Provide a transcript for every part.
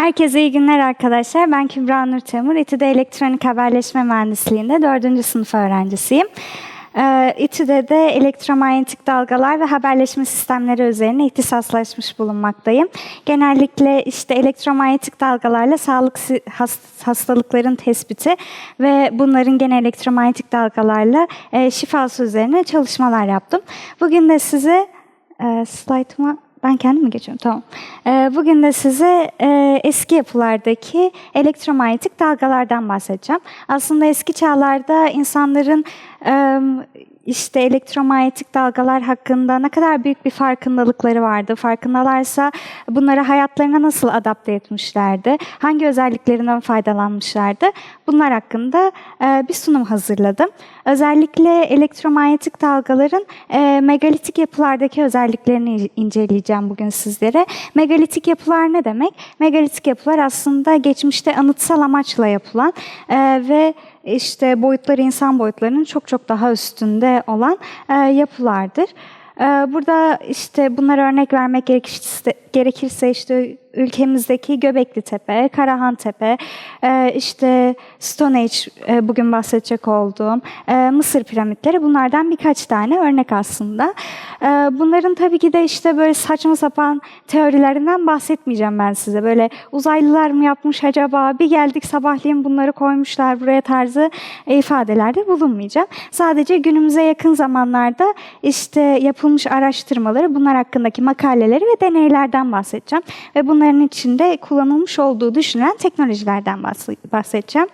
Herkese iyi günler arkadaşlar. Ben Kübra Nur Temur. İTÜ'de Elektronik Haberleşme Mühendisliği'nde 4. sınıf öğrencisiyim. Ee, İTÜ'de de elektromanyetik dalgalar ve haberleşme sistemleri üzerine ihtisaslaşmış bulunmaktayım. Genellikle işte elektromanyetik dalgalarla sağlık hastalıkların tespiti ve bunların gene elektromanyetik dalgalarla e, şifası üzerine çalışmalar yaptım. Bugün de size e, slaytıma ben kendim mi geçiyorum? Tamam. Ee, bugün de size e, eski yapılardaki elektromanyetik dalgalardan bahsedeceğim. Aslında eski çağlarda insanların işte elektromanyetik dalgalar hakkında ne kadar büyük bir farkındalıkları vardı. Farkındalarsa bunları hayatlarına nasıl adapte etmişlerdi? Hangi özelliklerinden faydalanmışlardı? Bunlar hakkında e, bir sunum hazırladım. Özellikle elektromanyetik dalgaların e, megalitik yapılardaki özelliklerini inceleyeceğim bugün sizlere. Megalitik yapılar ne demek? Megalitik yapılar aslında geçmişte anıtsal amaçla yapılan e, ve işte boyutları insan boyutlarının çok çok daha üstünde olan e, yapılardır. E, Burada işte bunlara örnek vermek gerekirse, gerekirse işte ülkemizdeki Göbekli Tepe, Karahan Tepe, e, işte Stone Age e, bugün bahsedecek olduğum e, Mısır piramitleri bunlardan birkaç tane örnek aslında. E, Bunların tabii ki de işte böyle saçma sapan teorilerinden bahsetmeyeceğim ben size. Böyle uzaylılar mı yapmış acaba, bir geldik sabahleyin bunları koymuşlar buraya tarzı ifadelerde bulunmayacağım. Sadece günümüze yakın zamanlarda işte yapılmış araştırmaları, bunlar hakkındaki makaleleri ve deneylerden bahsedeceğim. Ve bunların içinde kullanılmış olduğu düşünülen teknolojilerden bahs- bahsedeceğim.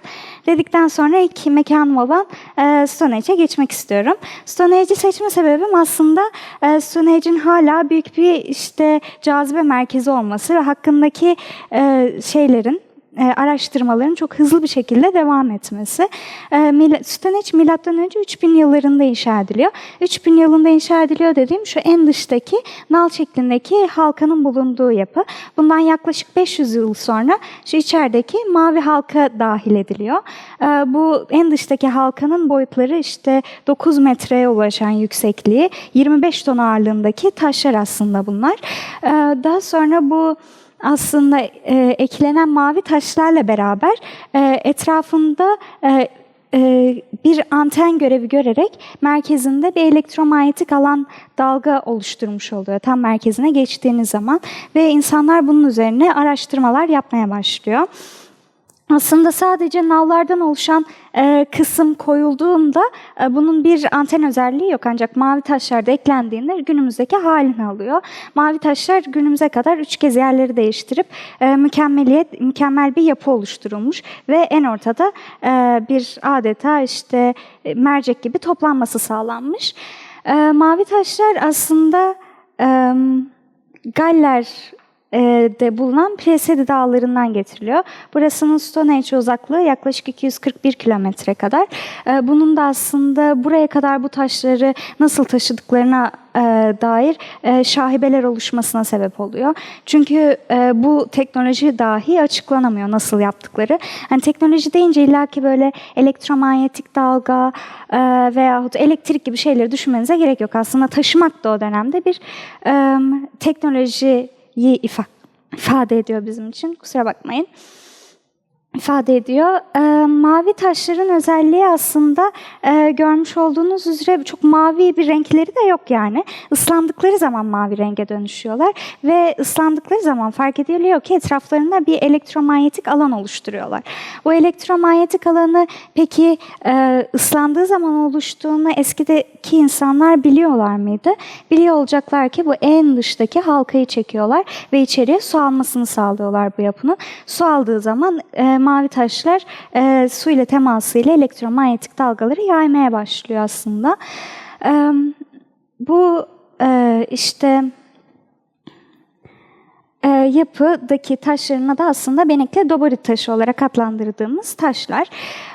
Dedikten sonra ilk mekanım olan e, Stone geçmek istiyorum. Stone seçme sebebim aslında e, Stone hala büyük bir işte cazibe merkezi olması ve hakkındaki e, şeylerin e, araştırmaların çok hızlı bir şekilde devam etmesi. E, Age milattan önce 3000 yıllarında inşa ediliyor. 3000 yılında inşa ediliyor dediğim şu en dıştaki nal şeklindeki halkanın bulunduğu yapı. Bundan yaklaşık 500 yıl sonra şu içerideki mavi halka dahil ediliyor. E, bu en dıştaki halkanın boyutları işte 9 metreye ulaşan yüksekliği, 25 ton ağırlığındaki taşlar aslında bunlar. E, daha sonra bu aslında e, eklenen mavi taşlarla beraber e, etrafında e, e, bir anten görevi görerek merkezinde bir elektromanyetik alan dalga oluşturmuş oluyor tam merkezine geçtiğiniz zaman ve insanlar bunun üzerine araştırmalar yapmaya başlıyor. Aslında sadece nallardan oluşan e, kısım koyulduğunda e, bunun bir anten özelliği yok ancak mavi taşlar da eklendiğinde günümüzdeki halini alıyor. Mavi taşlar günümüze kadar üç kez yerleri değiştirip e, mükemmeliyet mükemmel bir yapı oluşturulmuş ve en ortada e, bir adeta işte e, mercek gibi toplanması sağlanmış. E, mavi taşlar aslında e, Galler de bulunan Presedi Dağları'ndan getiriliyor. Burasının Stone Age uzaklığı yaklaşık 241 kilometre kadar. E, Bunun da aslında buraya kadar bu taşları nasıl taşıdıklarına e, dair e, şahibeler oluşmasına sebep oluyor. Çünkü e, bu teknoloji dahi açıklanamıyor nasıl yaptıkları. Yani teknoloji deyince illaki böyle elektromanyetik dalga e, veyahut elektrik gibi şeyleri düşünmenize gerek yok. Aslında taşımak da o dönemde bir e, ifa- ifade ediyor bizim için. Kusura bakmayın ifade ediyor. Ee, mavi taşların özelliği aslında e, görmüş olduğunuz üzere çok mavi bir renkleri de yok yani. Islandıkları zaman mavi renge dönüşüyorlar ve ıslandıkları zaman fark ediliyor ki etraflarında bir elektromanyetik alan oluşturuyorlar. Bu elektromanyetik alanı peki e, ıslandığı zaman oluştuğunu eskideki insanlar biliyorlar mıydı? Biliyor olacaklar ki bu en dıştaki halkayı çekiyorlar ve içeriye su almasını sağlıyorlar bu yapının. Su aldığı zaman e, mavi taşlar e, su ile temasıyla elektromanyetik dalgaları yaymaya başlıyor aslında. E, bu e, işte e, yapıdaki taşların adı aslında Benekli Doborit taşı olarak adlandırdığımız taşlar.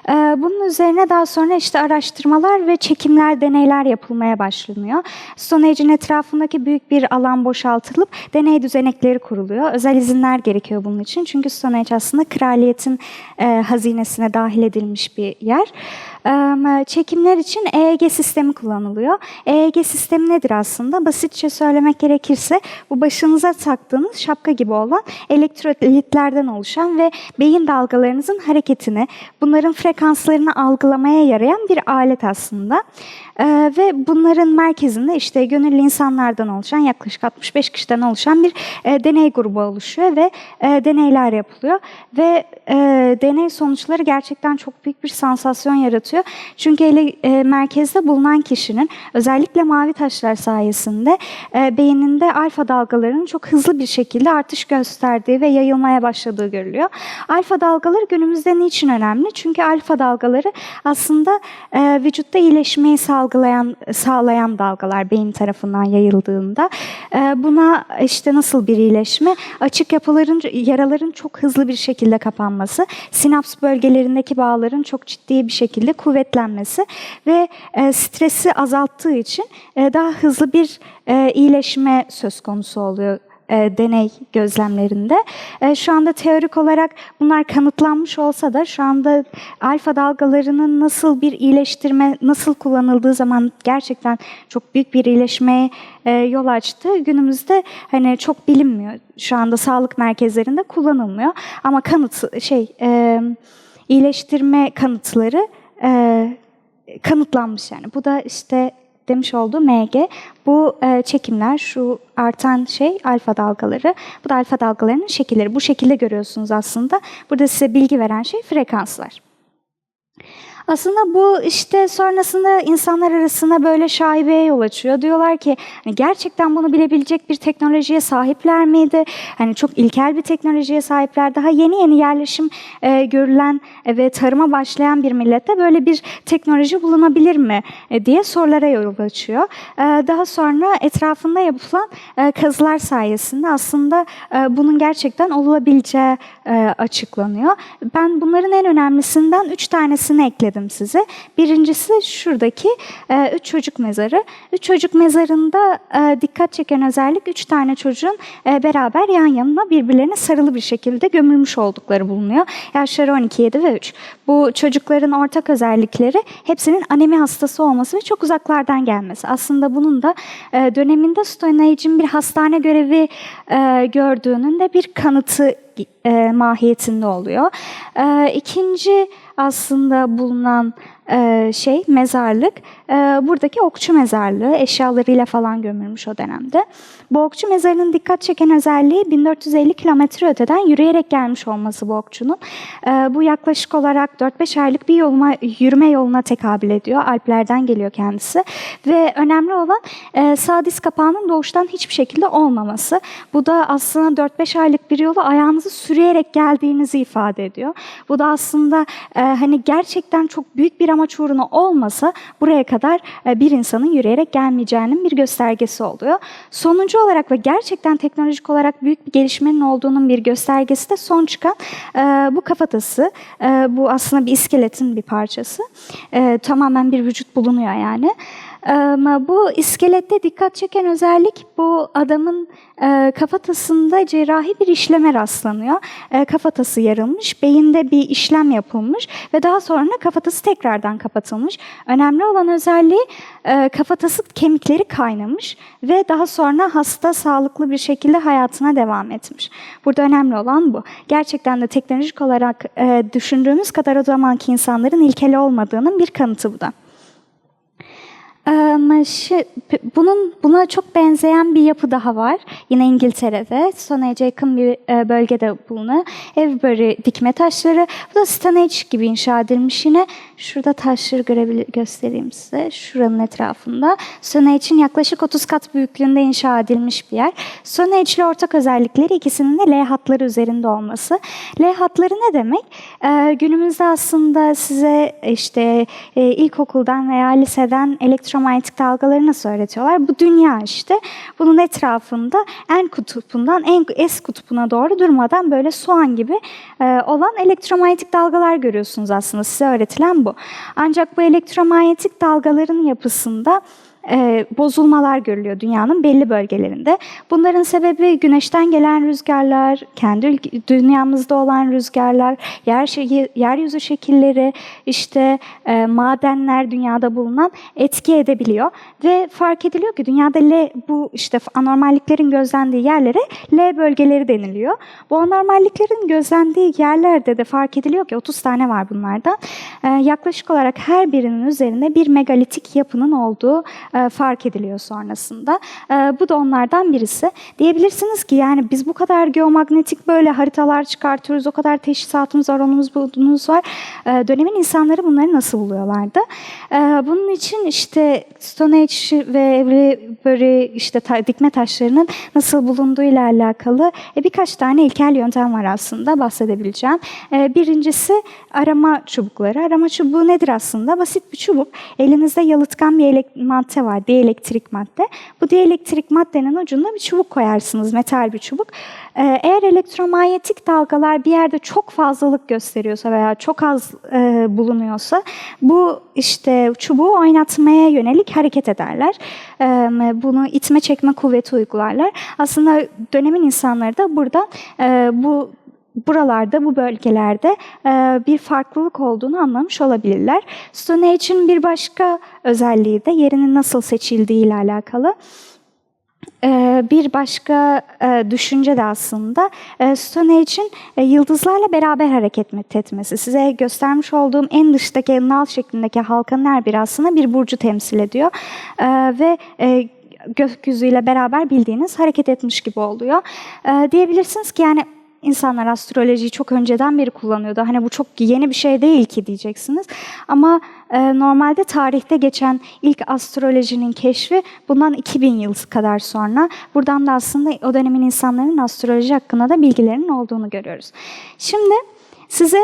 E, bunun üzerine daha sonra işte araştırmalar ve çekimler, deneyler yapılmaya başlanıyor. Stone Age'in etrafındaki büyük bir alan boşaltılıp deney düzenekleri kuruluyor. Özel izinler gerekiyor bunun için. Çünkü Stone Age aslında kraliyetin e, hazinesine dahil edilmiş bir yer. Çekimler için EEG sistemi kullanılıyor. EEG sistemi nedir aslında? Basitçe söylemek gerekirse bu başınıza taktığınız şapka gibi olan elektrolitlerden oluşan ve beyin dalgalarınızın hareketini, bunların frekanslarını algılamaya yarayan bir alet aslında. Ve bunların merkezinde işte gönüllü insanlardan oluşan yaklaşık 65 kişiden oluşan bir deney grubu oluşuyor ve deneyler yapılıyor ve deney sonuçları gerçekten çok büyük bir sansasyon yaratıyor. Çünkü ele, e, merkezde bulunan kişinin özellikle mavi taşlar sayesinde e, beyninde alfa dalgalarının çok hızlı bir şekilde artış gösterdiği ve yayılmaya başladığı görülüyor. Alfa dalgaları günümüzde niçin önemli? Çünkü alfa dalgaları aslında e, vücutta iyileşmeyi salgılayan, sağlayan dalgalar beyin tarafından yayıldığında. E, buna işte nasıl bir iyileşme? Açık yapıların, yaraların çok hızlı bir şekilde kapanması, sinaps bölgelerindeki bağların çok ciddi bir şekilde kuvvetlenmesi ve e, stresi azalttığı için e, daha hızlı bir e, iyileşme söz konusu oluyor e, deney gözlemlerinde. E, şu anda teorik olarak bunlar kanıtlanmış olsa da şu anda alfa dalgalarının nasıl bir iyileştirme, nasıl kullanıldığı zaman gerçekten çok büyük bir iyileşmeye e, yol açtı. Günümüzde hani çok bilinmiyor. Şu anda sağlık merkezlerinde kullanılmıyor. Ama kanıt şey e, iyileştirme kanıtları e, kanıtlanmış yani. Bu da işte demiş olduğu MG. Bu e, çekimler, şu artan şey alfa dalgaları. Bu da alfa dalgalarının şekilleri. Bu şekilde görüyorsunuz aslında. Burada size bilgi veren şey frekanslar. Aslında bu işte sonrasında insanlar arasında böyle şaibeye yol açıyor. Diyorlar ki hani gerçekten bunu bilebilecek bir teknolojiye sahipler miydi? Hani çok ilkel bir teknolojiye sahipler. Daha yeni yeni yerleşim e, görülen ve tarıma başlayan bir millette böyle bir teknoloji bulunabilir mi e, diye sorulara yol açıyor. E, daha sonra etrafında yapılan e, kazılar sayesinde aslında e, bunun gerçekten olabileceği e, açıklanıyor. Ben bunların en önemlisinden üç tanesini ekledim size. Birincisi şuradaki e, üç çocuk mezarı. Üç çocuk mezarında e, dikkat çeken özellik üç tane çocuğun e, beraber yan yanına birbirlerine sarılı bir şekilde gömülmüş oldukları bulunuyor. Yaşları 12, 7 ve 3. Bu çocukların ortak özellikleri hepsinin anemi hastası olması ve çok uzaklardan gelmesi. Aslında bunun da e, döneminde Stone Age'in bir hastane görevi e, gördüğünün de bir kanıtı e, mahiyetinde oluyor. E, ikinci aslında bulunan şey mezarlık buradaki okçu mezarlığı eşyalarıyla falan gömülmüş o dönemde. Bu okçu mezarının dikkat çeken özelliği 1450 kilometre öteden yürüyerek gelmiş olması bu okçunun. E, bu yaklaşık olarak 4-5 aylık bir yoluma, yürüme yoluna tekabül ediyor. Alplerden geliyor kendisi. Ve önemli olan e, sağ diz kapağının doğuştan hiçbir şekilde olmaması. Bu da aslında 4-5 aylık bir yolu ayağınızı sürüyerek geldiğinizi ifade ediyor. Bu da aslında e, hani gerçekten çok büyük bir amaç uğruna olmasa buraya kadar e, bir insanın yürüyerek gelmeyeceğinin bir göstergesi oluyor. Sonuncu olarak ve gerçekten teknolojik olarak büyük bir gelişmenin olduğunun bir göstergesi de son çıkan e, bu kafatası. E, bu aslında bir iskeletin bir parçası. Tamamen bir vücut bulunuyor yani. Bu iskelette dikkat çeken özellik bu adamın e, kafatasında cerrahi bir işleme rastlanıyor. E, kafatası yarılmış, beyinde bir işlem yapılmış ve daha sonra kafatası tekrardan kapatılmış. Önemli olan özelliği e, kafatası kemikleri kaynamış ve daha sonra hasta sağlıklı bir şekilde hayatına devam etmiş. Burada önemli olan bu. Gerçekten de teknolojik olarak düşündüğümüz kadar o zamanki insanların ilkeli olmadığının bir kanıtı bu da. Bunun buna çok benzeyen bir yapı daha var. Yine İngiltere'de, Stone Age'e yakın bir e, bölgede bulunuyor. Avebury dikme taşları. Bu da Stone Age gibi inşa edilmiş yine. Şurada taşları görebilir, göstereyim size. Şuranın etrafında. Stone Age'in yaklaşık 30 kat büyüklüğünde inşa edilmiş bir yer. Stone Age ile ortak özellikleri ikisinin de L hatları üzerinde olması. L hatları ne demek? Ee, günümüzde aslında size işte e, ilkokuldan veya liseden elektromanyetik dalgaları nasıl öğretiyorlar? Bu dünya işte. Bunun etrafında en kutupundan en S kutbuna doğru durmadan böyle soğan gibi e, olan elektromanyetik dalgalar görüyorsunuz aslında. Size öğretilen bu. Ancak bu elektromanyetik dalgaların yapısında e, bozulmalar görülüyor dünyanın belli bölgelerinde. Bunların sebebi güneşten gelen rüzgarlar, kendi dünyamızda olan rüzgarlar, yer şe- yeryüzü şekilleri, işte e, madenler dünyada bulunan etki edebiliyor ve fark ediliyor ki dünyada L bu işte anormalliklerin gözlendiği yerlere L bölgeleri deniliyor. Bu anormalliklerin gözlendiği yerlerde de fark ediliyor ki 30 tane var bunlardan. E, yaklaşık olarak her birinin üzerinde bir megalitik yapının olduğu e, fark ediliyor sonrasında. E, bu da onlardan birisi. Diyebilirsiniz ki yani biz bu kadar geomanyetik böyle haritalar çıkartıyoruz, o kadar teşhisatımız var, onumuz bunumuz var. E, dönemin insanları bunları nasıl buluyorlardı? Bunun için işte Stone Age ve Avebury işte dikme taşlarının nasıl bulunduğuyla alakalı birkaç tane ilkel yöntem var aslında bahsedebileceğim. Birincisi arama çubukları. Arama çubuğu nedir aslında? Basit bir çubuk. Elinizde yalıtkan bir elek- madde var, dielektrik madde. Bu dielektrik maddenin ucunda bir çubuk koyarsınız, metal bir çubuk. E, eğer elektromanyetik dalgalar bir yerde çok fazlalık gösteriyorsa veya çok az e, bulunuyorsa bu işte çubuğu oynatmaya yönelik hareket ederler. E, bunu itme çekme kuvveti uygularlar. Aslında dönemin insanları da buradan e, bu buralarda, bu bölgelerde e, bir farklılık olduğunu anlamış olabilirler. Stone Age'in bir başka özelliği de yerinin nasıl seçildiği ile alakalı. Ee, Bir başka e, düşünce de aslında e, Stone Age'in e, yıldızlarla beraber hareket etmesi. Size göstermiş olduğum en dıştaki nal şeklindeki halkanın her biri aslında bir burcu temsil ediyor. Ve e, gökyüzüyle beraber bildiğiniz hareket etmiş gibi oluyor. Diyebilirsiniz ki yani İnsanlar astrolojiyi çok önceden beri kullanıyordu. Hani bu çok yeni bir şey değil ki diyeceksiniz. Ama e, normalde tarihte geçen ilk astrolojinin keşfi bundan 2000 yıl kadar sonra. Buradan da aslında o dönemin insanların astroloji hakkında da bilgilerinin olduğunu görüyoruz. Şimdi size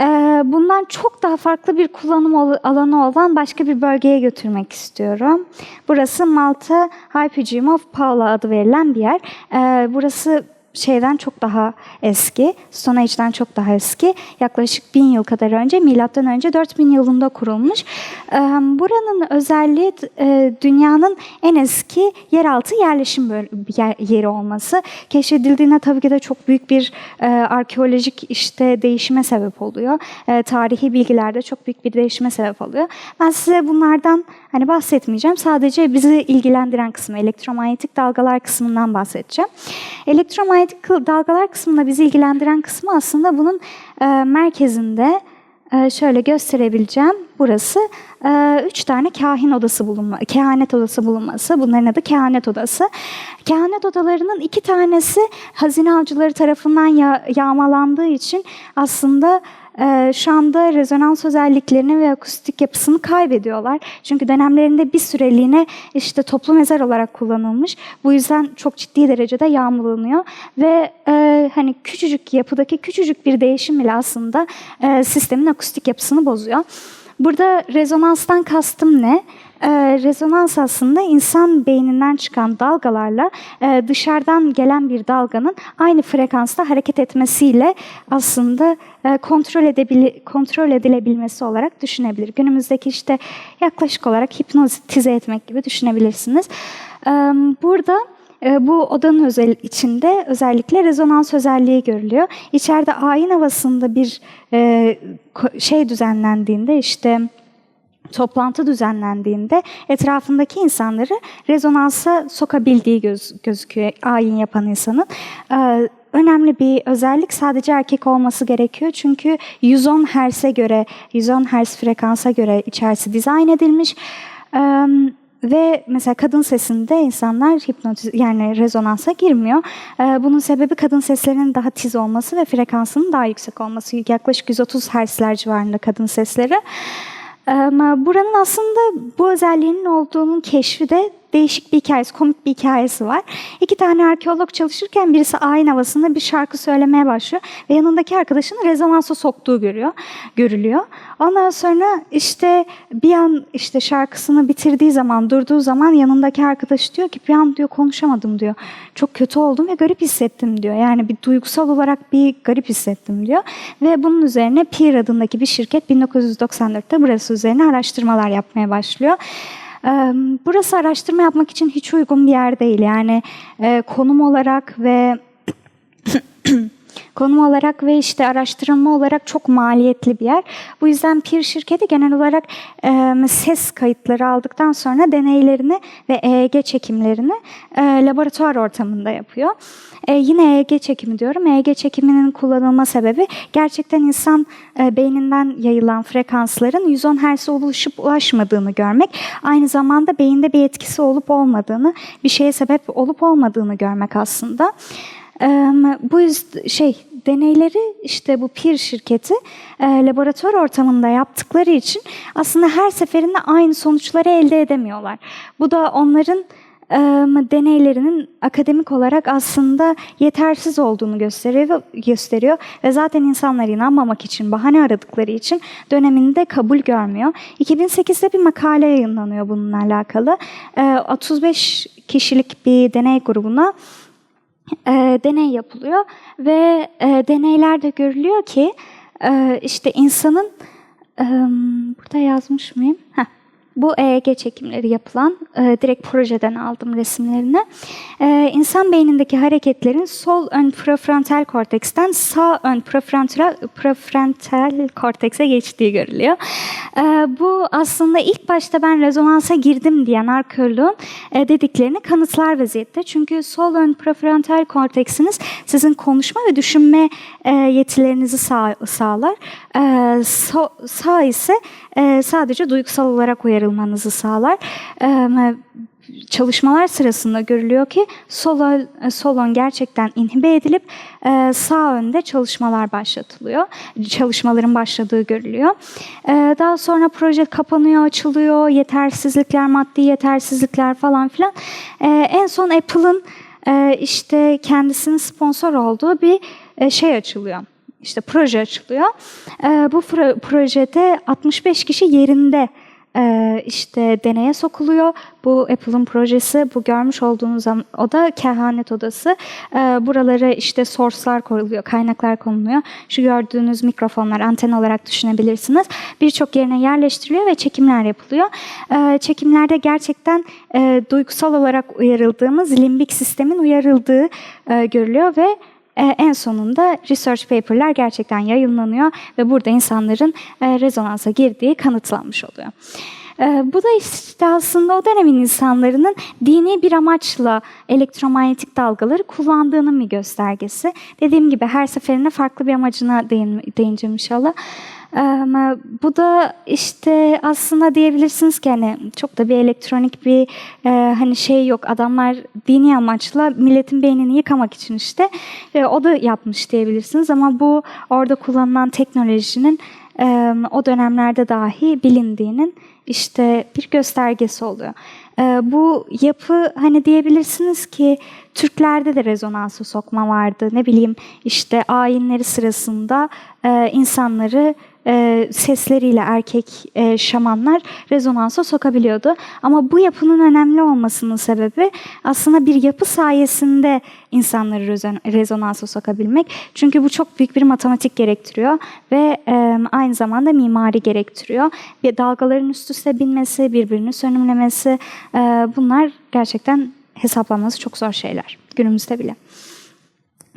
e, bundan çok daha farklı bir kullanım alanı olan başka bir bölgeye götürmek istiyorum. Burası Malta Hypogeum of Paula adı verilen bir yer. E, burası şeyden çok daha eski, Stone Age'den çok daha eski. Yaklaşık bin yıl kadar önce, milattan önce 4000 yılında kurulmuş. Ee, Buranın özelliği e, dünyanın en eski yeraltı yerleşim yeri olması. Keşfedildiğinde tabii ki de çok büyük bir e, arkeolojik işte değişime sebep oluyor. E, Tarihi bilgilerde çok büyük bir değişime sebep oluyor. Ben size bunlardan hani bahsetmeyeceğim. Sadece bizi ilgilendiren kısmı, elektromanyetik dalgalar kısmından bahsedeceğim. Elektromanyetik dalgalar kısmında bizi ilgilendiren kısmı aslında bunun e, merkezinde e, şöyle gösterebileceğim. Burası e, üç tane kahin odası bulunma, kehanet odası bulunması. Bunların adı kehanet odası. Kehanet odalarının iki tanesi hazine avcıları tarafından ya- yağmalandığı için aslında e, şu anda rezonans özelliklerini ve akustik yapısını kaybediyorlar. Çünkü dönemlerinde bir süreliğine işte toplu mezar olarak kullanılmış. Bu yüzden çok ciddi derecede yağmalanıyor ve e, hani küçücük yapıdaki küçücük bir değişim bile aslında e, sistemin akustik yapısını bozuyor. Burada rezonanstan kastım ne? Ee, rezonans aslında insan beyninden çıkan dalgalarla e, dışarıdan gelen bir dalganın aynı frekansta hareket etmesiyle aslında e, kontrol edebili kontrol edilebilmesi olarak düşünebilir. Günümüzdeki işte yaklaşık olarak hipnotize etmek gibi düşünebilirsiniz. Ee, burada e, bu odanın özel içinde özellikle rezonans özelliği görülüyor. İçeride ayin havasında bir e, şey düzenlendiğinde işte toplantı düzenlendiğinde etrafındaki insanları rezonansa sokabildiği göz, gözüküyor ayin yapan insanın. Ee, önemli bir özellik sadece erkek olması gerekiyor. Çünkü 110 Hz'e göre, 110 Hz frekansa göre içerisi dizayn edilmiş. Ee, ve mesela kadın sesinde insanlar hipnotiz yani rezonansa girmiyor. Ee, bunun sebebi kadın seslerinin daha tiz olması ve frekansının daha yüksek olması. Yaklaşık 130 Hz'ler civarında kadın sesleri. Ama buranın aslında bu özelliğinin olduğunun keşfi de değişik bir hikayesi, komik bir hikayesi var. İki tane arkeolog çalışırken birisi ayin havasında bir şarkı söylemeye başlıyor ve yanındaki arkadaşının rezonansa soktuğu görüyor, görülüyor. Ondan sonra işte bir an işte şarkısını bitirdiği zaman, durduğu zaman yanındaki arkadaş diyor ki bir an diyor konuşamadım diyor. Çok kötü oldum ve garip hissettim diyor. Yani bir duygusal olarak bir garip hissettim diyor. Ve bunun üzerine Peer adındaki bir şirket 1994'te burası üzerine araştırmalar yapmaya başlıyor. Burası araştırma yapmak için hiç uygun bir yer değil. Yani konum olarak ve konum olarak ve işte araştırma olarak çok maliyetli bir yer. Bu yüzden Pir şirketi genel olarak e, ses kayıtları aldıktan sonra deneylerini ve EEG çekimlerini e, laboratuvar ortamında yapıyor. E, yine EEG çekimi diyorum. EEG çekiminin kullanılma sebebi gerçekten insan e, beyninden yayılan frekansların 110 Hz'e ulaşıp ulaşmadığını görmek. Aynı zamanda beyinde bir etkisi olup olmadığını, bir şeye sebep olup olmadığını görmek aslında. Bu şey deneyleri işte bu Pir şirketi e, laboratuvar ortamında yaptıkları için aslında her seferinde aynı sonuçları elde edemiyorlar. Bu da onların e, deneylerinin akademik olarak aslında yetersiz olduğunu gösteriyor, ve zaten insanlar inanmamak için, bahane aradıkları için döneminde kabul görmüyor. 2008'de bir makale yayınlanıyor bununla alakalı. E, 35 kişilik bir deney grubuna e, deney yapılıyor ve e, deneylerde görülüyor ki e, işte insanın e, burada yazmış mıyım? Heh. Bu EEG çekimleri yapılan, e, direkt projeden aldım resimlerini. E, insan beynindeki hareketlerin sol ön prefrontal korteksten sağ ön prefrontal, prefrontal kortekse geçtiği görülüyor. E, bu aslında ilk başta ben rezonansa girdim diyen arkeoloğun e, dediklerini kanıtlar vaziyette. Çünkü sol ön prefrontal korteksiniz sizin konuşma ve düşünme e, yetilerinizi sağ, sağlar. E, so, sağ ise e, sadece duygusal olarak uyarılmanızı sağlar. E, çalışmalar sırasında görülüyor ki solon, solon gerçekten inhibe edilip e, sağ önde çalışmalar başlatılıyor. Çalışmaların başladığı görülüyor. E, daha sonra proje kapanıyor, açılıyor, yetersizlikler, maddi yetersizlikler falan filan. E, en son Apple'ın e, işte kendisinin sponsor olduğu bir e, şey açılıyor işte proje açılıyor. E, bu projede 65 kişi yerinde e, işte deneye sokuluyor. Bu Apple'ın projesi, bu görmüş olduğunuz o da kehanet odası. E, buralara işte source'lar koyuluyor, kaynaklar konuluyor. Şu gördüğünüz mikrofonlar anten olarak düşünebilirsiniz. Birçok yerine yerleştiriliyor ve çekimler yapılıyor. E, çekimlerde gerçekten e, duygusal olarak uyarıldığımız limbik sistemin uyarıldığı e, görülüyor ve en sonunda research paper'lar gerçekten yayınlanıyor ve burada insanların e, rezonansa girdiği kanıtlanmış oluyor. E, bu da işte aslında o dönemin insanların dini bir amaçla elektromanyetik dalgaları kullandığının bir göstergesi. Dediğim gibi her seferinde farklı bir amacına değin, değineceğim inşallah. Bu da işte aslında diyebilirsiniz ki hani çok da bir elektronik bir hani şey yok. Adamlar dini amaçla milletin beynini yıkamak için işte o da yapmış diyebilirsiniz ama bu orada kullanılan teknolojinin o dönemlerde dahi bilindiğinin işte bir göstergesi oluyor. Bu yapı hani diyebilirsiniz ki Türklerde de rezonansı sokma vardı. Ne bileyim işte ayinleri sırasında insanları e, sesleriyle erkek e, şamanlar rezonansa sokabiliyordu. Ama bu yapının önemli olmasının sebebi aslında bir yapı sayesinde insanları rezonansa sokabilmek. Çünkü bu çok büyük bir matematik gerektiriyor ve e, aynı zamanda mimari gerektiriyor. Bir dalgaların üst üste binmesi, birbirini sönümlemesi e, bunlar gerçekten hesaplanması çok zor şeyler günümüzde bile.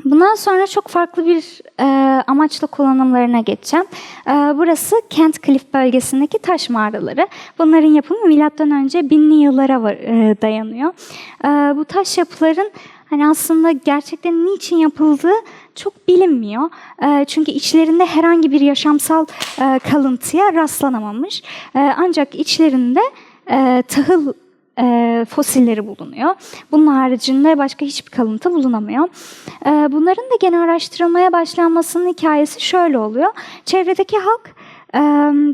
Bundan sonra çok farklı bir e, amaçla kullanımlarına geçeceğim. E, burası Kent Cliff bölgesindeki taş mağaraları. Bunların yapımı milattan önce binli yıllara var, e, dayanıyor. E, bu taş yapıların hani aslında gerçekten niçin yapıldığı çok bilinmiyor. E, çünkü içlerinde herhangi bir yaşamsal e, kalıntıya rastlanamamış. E, ancak içlerinde e, tahıl e, fosilleri bulunuyor. Bunun haricinde başka hiçbir kalıntı bulunamıyor. E, bunların da gene araştırılmaya başlanmasının hikayesi şöyle oluyor. Çevredeki halk e,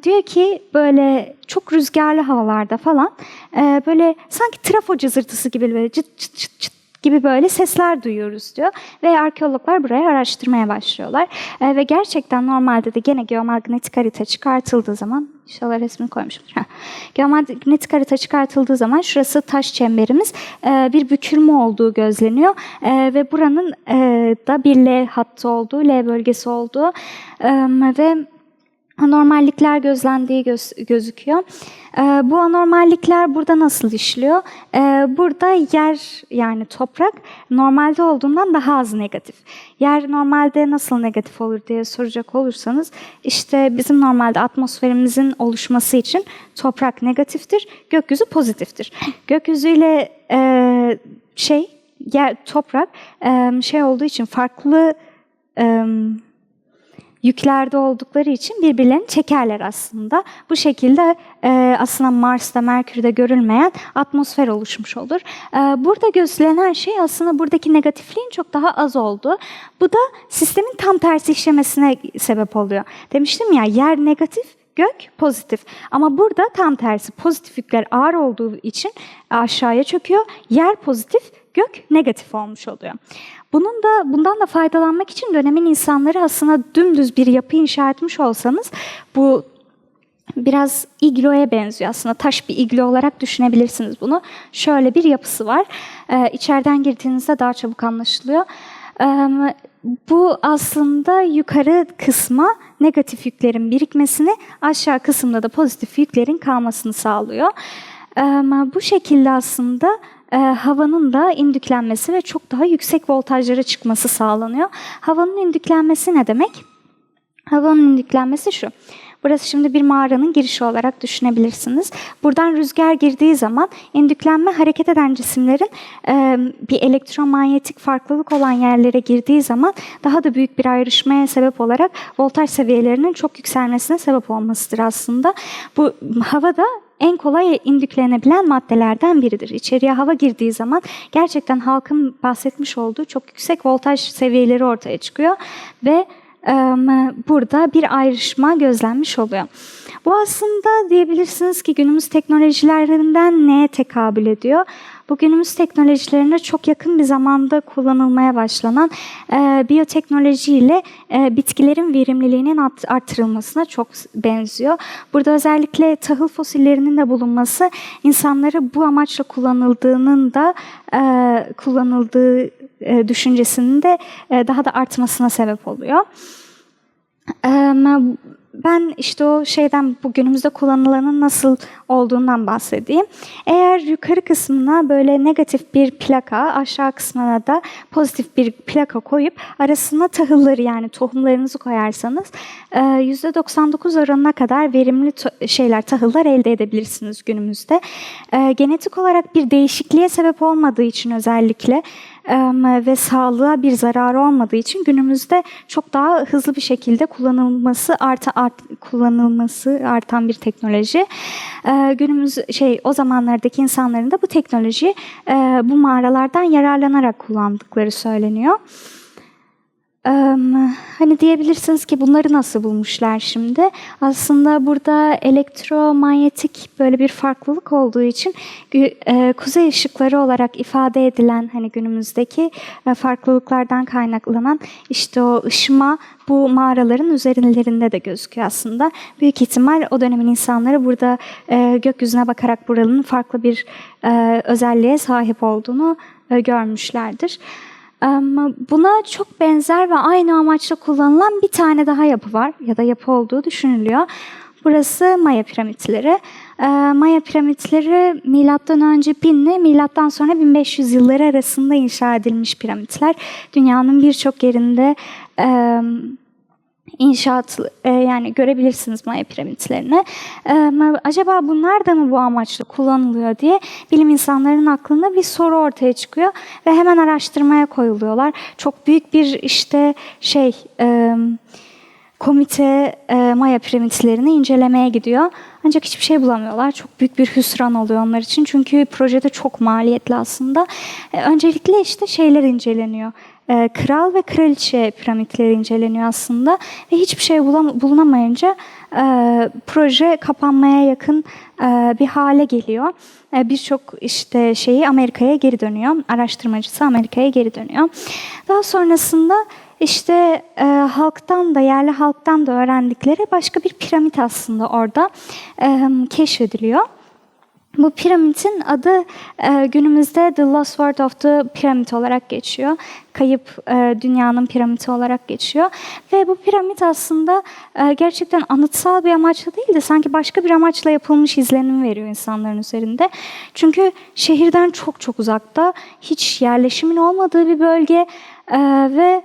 diyor ki böyle çok rüzgarlı havalarda falan e, böyle sanki trafo cızırtısı gibi böyle çıt çıt çıt çıt gibi böyle sesler duyuyoruz diyor. Ve arkeologlar buraya araştırmaya başlıyorlar. E, ve gerçekten normalde de gene geomagnetik harita çıkartıldığı zaman İnşallah resmini koymuşumdur. Geomagnetik harita çıkartıldığı zaman şurası taş çemberimiz e, bir bükülme olduğu gözleniyor. E, ve buranın e, da bir L hattı olduğu, L bölgesi olduğu ve anormallikler gözlendiği göz- gözüküyor. Ee, bu anormallikler burada nasıl işliyor? Ee, burada yer yani toprak normalde olduğundan daha az negatif. Yer normalde nasıl negatif olur diye soracak olursanız işte bizim normalde atmosferimizin oluşması için toprak negatiftir, gökyüzü pozitiftir. Gökyüzüyle e, şey yer toprak e, şey olduğu için farklı e, yüklerde oldukları için birbirlerini çekerler aslında. Bu şekilde e, aslında Mars'ta, Merkür'de görülmeyen atmosfer oluşmuş olur. E, burada gözlenen şey aslında buradaki negatifliğin çok daha az olduğu. Bu da sistemin tam tersi işlemesine sebep oluyor. Demiştim ya yer negatif, gök pozitif. Ama burada tam tersi pozitif yükler ağır olduğu için aşağıya çöküyor. Yer pozitif, gök negatif olmuş oluyor. Bunun da bundan da faydalanmak için dönemin insanları aslında dümdüz bir yapı inşa etmiş olsanız bu biraz igloya benziyor aslında. Taş bir iglo olarak düşünebilirsiniz bunu. Şöyle bir yapısı var. Ee, içeriden girdiğinizde daha çabuk anlaşılıyor. Ee, bu aslında yukarı kısma negatif yüklerin birikmesini, aşağı kısımda da pozitif yüklerin kalmasını sağlıyor. Ee, bu şekilde aslında e, havanın da indüklenmesi ve çok daha yüksek voltajlara çıkması sağlanıyor. Havanın indüklenmesi ne demek? Havanın indüklenmesi şu. Burası şimdi bir mağaranın girişi olarak düşünebilirsiniz. Buradan rüzgar girdiği zaman indüklenme hareket eden cisimlerin e, bir elektromanyetik farklılık olan yerlere girdiği zaman daha da büyük bir ayrışmaya sebep olarak voltaj seviyelerinin çok yükselmesine sebep olmasıdır aslında. Bu havada en kolay indüklenebilen maddelerden biridir. İçeriye hava girdiği zaman gerçekten halkın bahsetmiş olduğu çok yüksek voltaj seviyeleri ortaya çıkıyor ve burada bir ayrışma gözlenmiş oluyor. Bu aslında diyebilirsiniz ki günümüz teknolojilerinden neye tekabül ediyor? Bu günümüz teknolojilerine çok yakın bir zamanda kullanılmaya başlanan e, biyoteknoloji ile e, bitkilerin verimliliğinin art, artırılmasına çok benziyor. Burada özellikle tahıl fosillerinin de bulunması insanları bu amaçla kullanıldığının da e, kullanıldığı e, düşüncesinin de e, daha da artmasına sebep oluyor. E, ben işte o şeyden bu günümüzde kullanılanın nasıl olduğundan bahsedeyim. Eğer yukarı kısmına böyle negatif bir plaka, aşağı kısmına da pozitif bir plaka koyup arasına tahılları yani tohumlarınızı koyarsanız %99 oranına kadar verimli şeyler, tahıllar elde edebilirsiniz günümüzde. Genetik olarak bir değişikliğe sebep olmadığı için özellikle ve sağlığa bir zararı olmadığı için günümüzde çok daha hızlı bir şekilde kullanılması arta art, kullanılması artan bir teknoloji. Günümüz şey o zamanlardaki insanların da bu teknolojiyi bu mağaralardan yararlanarak kullandıkları söyleniyor. Hani diyebilirsiniz ki bunları nasıl bulmuşlar şimdi? Aslında burada elektromanyetik böyle bir farklılık olduğu için kuzey ışıkları olarak ifade edilen hani günümüzdeki farklılıklardan kaynaklanan işte o ışıma bu mağaraların üzerlerinde de gözüküyor aslında. Büyük ihtimal o dönemin insanları burada gökyüzüne bakarak buranın farklı bir özelliğe sahip olduğunu görmüşlerdir. Buna çok benzer ve aynı amaçla kullanılan bir tane daha yapı var ya da yapı olduğu düşünülüyor. Burası Maya piramitleri. Maya piramitleri milattan önce 1000 ile milattan sonra 1500 yılları arasında inşa edilmiş piramitler. Dünyanın birçok yerinde inşaat e, yani görebilirsiniz Maya piramitlerini. E, acaba bunlar da mı bu amaçla kullanılıyor diye bilim insanlarının aklında bir soru ortaya çıkıyor ve hemen araştırmaya koyuluyorlar. Çok büyük bir işte şey e, komite e, Maya piramitlerini incelemeye gidiyor. Ancak hiçbir şey bulamıyorlar. Çok büyük bir hüsran oluyor onlar için. Çünkü projede çok maliyetli aslında. E, öncelikle işte şeyler inceleniyor. E, kral ve kraliçe piramitleri inceleniyor aslında. Ve hiçbir şey bulunamayınca e, proje kapanmaya yakın e, bir hale geliyor. E, Birçok işte şeyi Amerika'ya geri dönüyor. Araştırmacısı Amerika'ya geri dönüyor. Daha sonrasında işte e, halktan da yerli halktan da öğrendikleri başka bir piramit aslında orada e, keşfediliyor. Bu piramidin adı e, günümüzde The Lost World of the Pyramid olarak geçiyor. Kayıp e, dünyanın piramidi olarak geçiyor. Ve bu piramit aslında e, gerçekten anıtsal bir amaçla değil de sanki başka bir amaçla yapılmış izlenim veriyor insanların üzerinde. Çünkü şehirden çok çok uzakta, hiç yerleşimin olmadığı bir bölge ve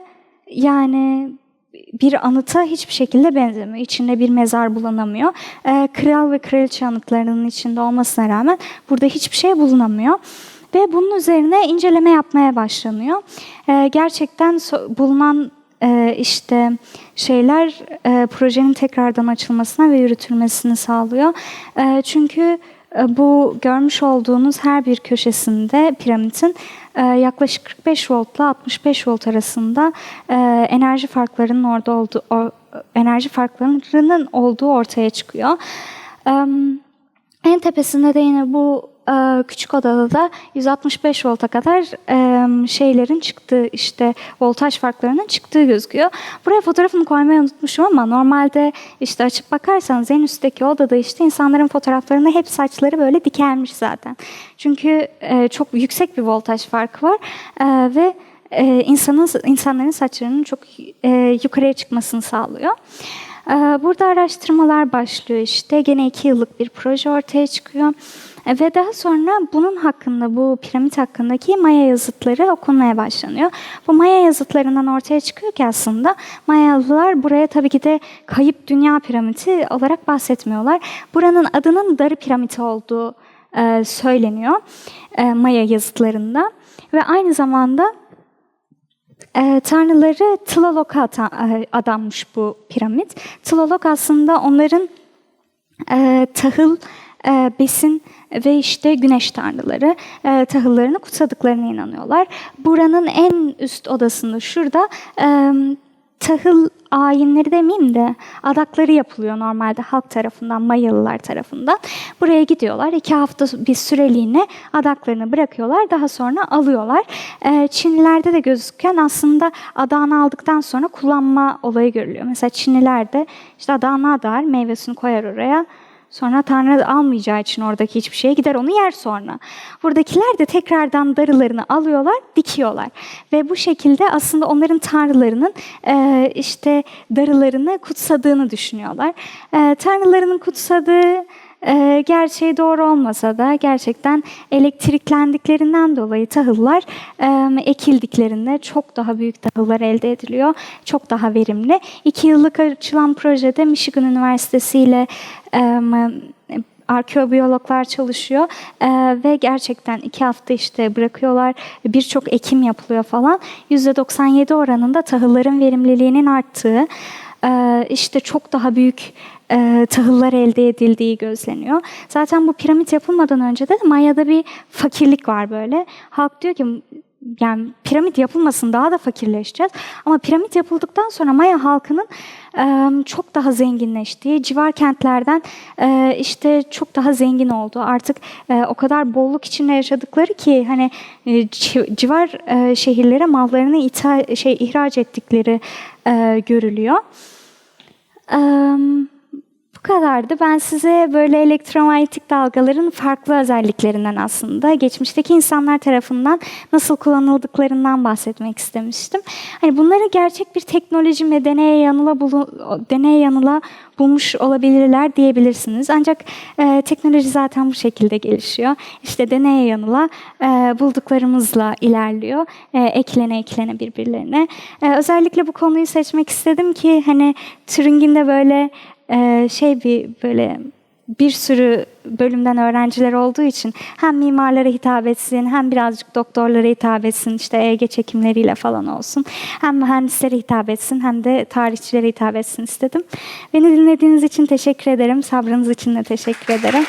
yani bir anıta hiçbir şekilde benzemiyor. İçinde bir mezar bulunamıyor. Ee, kral ve kraliçe anıtlarının içinde olmasına rağmen burada hiçbir şey bulunamıyor. Ve bunun üzerine inceleme yapmaya başlanıyor. Ee, gerçekten bulunan e, işte şeyler e, projenin tekrardan açılmasına ve yürütülmesini sağlıyor. E, çünkü bu görmüş olduğunuz her bir köşesinde piramidin yaklaşık 45 voltla 65 volt arasında e, enerji farklarının orada olduğu enerji farklarının olduğu ortaya çıkıyor. En tepesinde de yine bu küçük odada da 165 volta kadar şeylerin çıktığı işte voltaj farklarının çıktığı gözüküyor. Buraya fotoğrafını koymayı unutmuşum ama normalde işte açıp bakarsanız en üstteki odada işte insanların fotoğraflarında hep saçları böyle dikelmiş zaten. Çünkü e, çok yüksek bir voltaj farkı var E, ve e, insanın insanların saçlarının çok yukarıya çıkmasını sağlıyor. Ee, Burada araştırmalar başlıyor işte. Gene iki yıllık bir proje ortaya çıkıyor. Ve daha sonra bunun hakkında, bu piramit hakkındaki Maya yazıtları okunmaya başlanıyor. Bu Maya yazıtlarından ortaya çıkıyor ki aslında Mayalılar buraya tabii ki de kayıp dünya piramidi olarak bahsetmiyorlar. Buranın adının Darı piramidi olduğu e, söyleniyor e, Maya yazıtlarında. Ve aynı zamanda e, tanrıları Tlalok'a adanmış bu piramit. Tlalok aslında onların e, tahıl, e, besin ve işte güneş tanrıları e, tahıllarını kutsadıklarına inanıyorlar. Buranın en üst odasında şurada e, tahıl ayinleri demeyeyim de adakları yapılıyor normalde halk tarafından, Mayalılar tarafından. Buraya gidiyorlar. iki hafta bir süreliğine adaklarını bırakıyorlar. Daha sonra alıyorlar. Ee, Çinlilerde de gözüken aslında adağını aldıktan sonra kullanma olayı görülüyor. Mesela Çinlilerde işte adağını adar, meyvesini koyar oraya. Sonra Tanrı almayacağı için oradaki hiçbir şeye gider onu yer sonra. Buradakiler de tekrardan darılarını alıyorlar, dikiyorlar. Ve bu şekilde aslında onların tanrılarının e, işte darılarını kutsadığını düşünüyorlar. E, tanrılarının kutsadığı e, gerçeği doğru olmasa da gerçekten elektriklendiklerinden dolayı tahıllar e, ekildiklerinde çok daha büyük tahıllar elde ediliyor. Çok daha verimli. İki yıllık açılan projede Michigan Üniversitesi ile e, arkeobiyologlar çalışıyor E, ve gerçekten iki hafta işte bırakıyorlar birçok ekim yapılıyor falan %97 oranında tahılların verimliliğinin arttığı işte çok daha büyük e, tahıllar elde edildiği gözleniyor. Zaten bu piramit yapılmadan önce de Maya'da bir fakirlik var böyle. Halk diyor ki yani piramit yapılmasın daha da fakirleşeceğiz. Ama piramit yapıldıktan sonra Maya halkının e, çok daha zenginleştiği, civar kentlerden e, işte çok daha zengin olduğu, artık e, o kadar bolluk içinde yaşadıkları ki hani e, ci- civar e, şehirlere mallarını ithal, şey ihraç ettikleri e, görülüyor. Em, bu kadardı. Ben size böyle elektromanyetik dalgaların farklı özelliklerinden aslında geçmişteki insanlar tarafından nasıl kullanıldıklarından bahsetmek istemiştim. Hani bunları gerçek bir teknoloji ve deneye yanıla, bulu, deneye yanıla bulmuş olabilirler diyebilirsiniz. Ancak e, teknoloji zaten bu şekilde gelişiyor. İşte deneye yanıla e, bulduklarımızla ilerliyor. E, eklene eklene birbirlerine. E, özellikle bu konuyu seçmek istedim ki hani Turing'in de böyle e, şey bir böyle bir sürü bölümden öğrenciler olduğu için hem mimarlara hitap etsin hem birazcık doktorlara hitap etsin işte EG çekimleriyle falan olsun. Hem mühendislere hitap etsin hem de tarihçilere hitap etsin istedim. Beni dinlediğiniz için teşekkür ederim. Sabrınız için de teşekkür ederim.